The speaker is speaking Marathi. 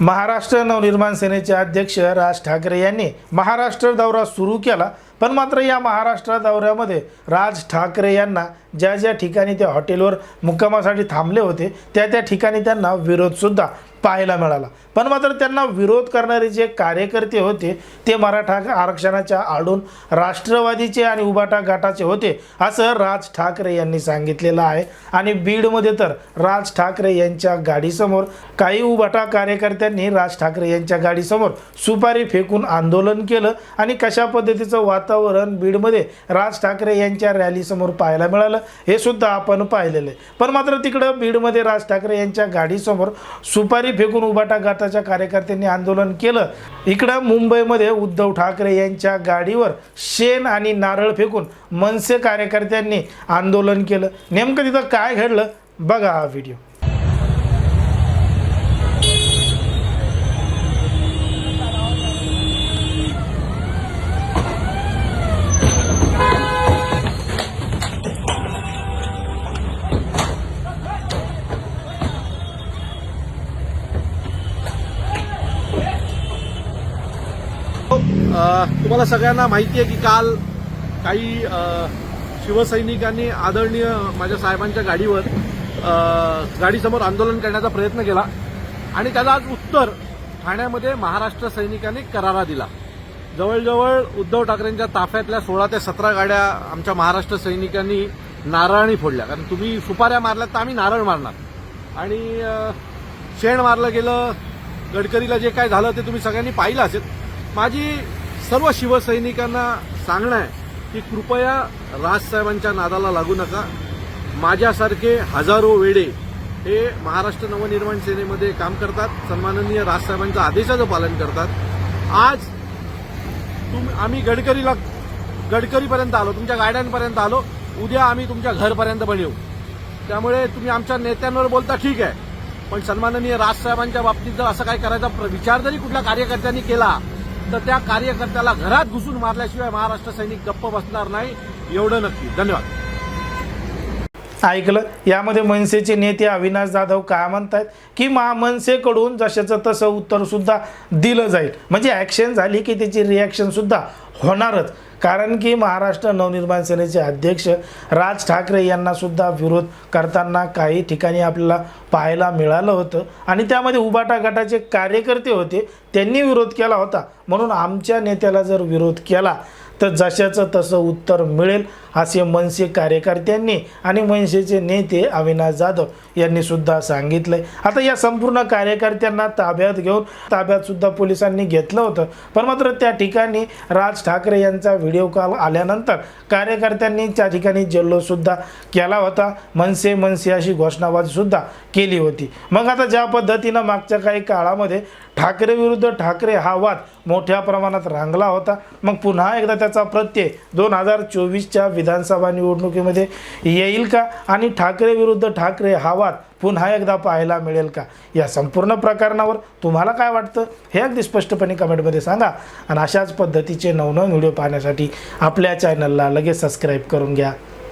महाराष्ट्र नवनिर्माण सेनेचे अध्यक्ष राज ठाकरे यांनी महाराष्ट्र दौरा सुरू केला पण मात्र या महाराष्ट्र दौऱ्यामध्ये राज ठाकरे यांना ज्या ज्या ठिकाणी ते हॉटेलवर मुक्कामासाठी थांबले होते त्या त्या ठिकाणी त्यांना विरोधसुद्धा पाहायला मिळाला. पण मात्र त्यांना विरोध करणारे जे कार्यकर्ते होते ते मराठा आरक्षणाच्या आडून राष्ट्रवादीचे आणि उबाटा गटाचे होते असं राज ठाकरे यांनी सांगितलेलं आहे. आणि बीडमध्ये तर राज ठाकरे यांच्या गाडीसमोर काही उबाटा कार्यकर्त्यांनी राज ठाकरे यांच्या गाडीसमोर सुपारी फेकून आंदोलन केलं आणि कशा पद्धतीचं वातावरण बीडमध्ये राज ठाकरे यांच्या रॅलीसमोर पाहायला मिळालं हे सुद्धा आपण पाहिलेलं आहे. पण मात्र तिकडं बीडमध्ये राज ठाकरे यांच्या गाडीसमोर सुपारी फेकून उभाटा गटाच्या कार्यकर्त्यांनी आंदोलन केलं. इकडं मुंबईमध्ये उद्धव ठाकरे यांच्या गाडीवर शेण आणि नारळ फेकून मनसे कार्यकर्त्यांनी आंदोलन केलं. नेमकं तिथं काय घडलं? बघा हा व्हिडिओ. तुम्हाला सगळ्यांना माहिती आहे की काल काही शिवसैनिकांनी आदरणीय माझ्या साहेबांच्या गाडीवर गाडीसमोर आंदोलन करण्याचा प्रयत्न केला आणि त्याला आज उत्तर ठाण्यामध्ये महाराष्ट्र सैनिकांनी करारा दिला. जवळजवळ उद्धव ठाकरेंच्या ताफ्यातल्या सोळा ते सतरा गाड्या आमच्या महाराष्ट्र सैनिकांनी नारळाने फोडल्या. कारण तुम्ही सुपाऱ्या मारल्यात तर आम्ही नारळ मारणार. आणि शेण मारलं गेलं गडकरीला जे काय झालं ते तुम्ही सगळ्यांनी पाहिलं असेल. माझी सर्व शिवसैनिकांना सांगणं आहे की कृपया राजसाहेबांच्या नादाला लागू नका. माझ्यासारखे हजारो वेडे हे महाराष्ट्र नवनिर्माण सेनेमध्ये काम करतात. सन्माननीय राजसाहेबांच्या आदेशाचं पालन करतात. आज तुम आम्ही गडकरीला गडकरीपर्यंत आलो तुमच्या गाड्यांपर्यंत आलो. उद्या आम्ही तुमच्या घरपर्यंत पण येऊ. त्यामुळे तुम्ही आमच्या नेत्यांवर बोलता ठीक आहे. पण सन्माननीय राजसाहेबांच्या बाबतीत जर असं काय करायचा प्र- विचार जरी कुठल्या कार्यकर्त्यांनी केला तर त्या कार्यकर्त्याला घरात घुसून मारल्याशिवाय महाराष्ट्र सैनिक गप्प बसणार नाही. एवढं नक्की. धन्यवाद. ऐकलं. यामध्ये मनसेचे नेते अविनाश जाधव काय आहेत की मा मनसेकडून जशाचं तसं उत्तरसुद्धा दिलं जाईल. म्हणजे ॲक्शन झाली की त्याची रिॲक्शनसुद्धा होणारच. कारण की महाराष्ट्र नवनिर्माण सेनेचे अध्यक्ष राज ठाकरे यांनासुद्धा विरोध करताना काही ठिकाणी आपल्याला पाहायला मिळालं होतं. आणि त्यामध्ये उबाटा गटाचे कार्यकर्ते होते त्यांनी विरोध केला होता. म्हणून आमच्या नेत्याला जर विरोध केला तर जशाचं तसं उत्तर मिळेल असे मनसे कार्यकर्त्यांनी आणि मनसेचे नेते अविनाश जाधव यांनी सुद्धा सांगितलंय. आता या संपूर्ण कार्यकर्त्यांना ताब्यात घेऊन ताब्यात सुद्धा पोलिसांनी घेतलं होतं. पण मात्र त्या ठिकाणी राज ठाकरे यांचा व्हिडिओ कॉल आल्यानंतर कार्यकर्त्यांनी त्या ठिकाणी जल्लोषसुद्धा केला होता. मनसे मनसे अशी घोषणाबाजी सुद्धा केली होती. मग आता ज्या पद्धतीनं मागच्या काही काळामध्ये ठाकरे विरुद्ध ठाकरे हा वाद मोठ्या प्रमाणात रांगला होता. मग पुन्हा एकदा त्याचा प्रत्यय दोन हजार चोवीसच्या विधानसभा निवडणुकीमध्ये येईल का? आणि ठाकरे विरुद्ध ठाकरे हा वाद पुन्हा एकदा पाहायला मिळेल का? या संपूर्ण प्रकरणावर तुम्हाला काय वाटतं? हे अगदी स्पष्टपणे कमेंटमध्ये सांगा. आणि अशाच पद्धतीचे नवनवीन व्हिडिओ पाहण्यासाठी आपल्या चॅनलला लगेच सबस्क्राईब करून घ्या.